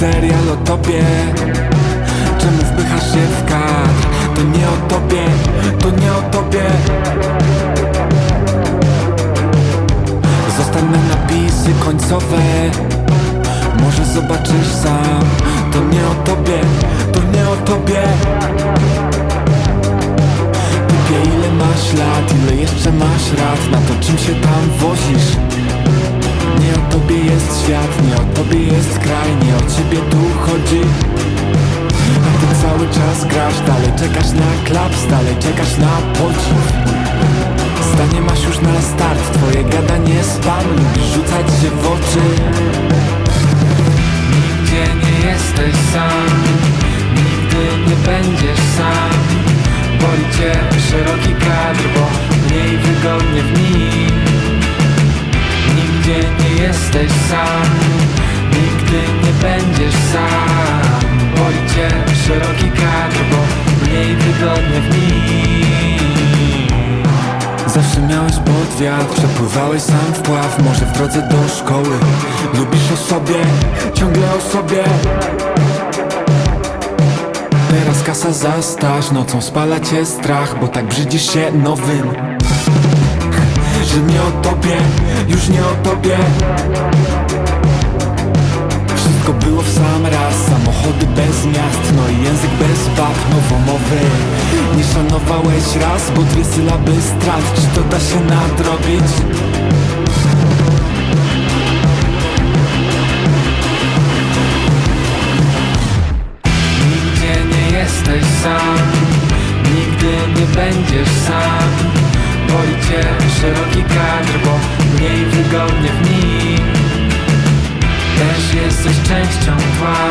serial o tobie Czemu wpychasz się w kadr? To nie o tobie, to nie o tobie Zostaną napisy końcowe. Może zobaczysz sam. To nie o tobie, to nie o tobie Typie ile masz lat, ile jeszcze masz rad? Na to czym się tam wozisz jest świat, nie o tobie jest kraj Nie o ciebie tu chodzi. A ty cały czas grasz, dalej czekasz na klaps Dalej czekasz na podziw. Zdanie masz już na start, twoje gadanie spam Lubisz rzucać się w oczy. Nigdzie nie jesteś sam Nigdy nie będziesz sam. Boli cię szeroki kadr, bo mniej wygodnie w nim Nie jesteś sam. Nigdy nie będziesz sam. Boli cię szeroki kadr, bo mniej wygodnie w nim. Zawsze miałeś pod wiatr, przepływałeś sam wpław Może w drodze do szkoły. Lubisz o sobie, ciągle o sobie. Teraz kasa za staż, nocą spala cię strach Bo tak brzydzisz się nowym Że nie o tobie, już nie o tobie. Wszystko było w sam raz Samochody bez miast, no i język bez bab Nowomowy Nie szanowałeś raz, bo dwie sylaby strat Czy to da się nadrobić? Nigdzie nie jesteś sam Nigdy nie będziesz sam Boli szeroki kadr, bo mniej wygodnie w nim. Też jesteś częścią tła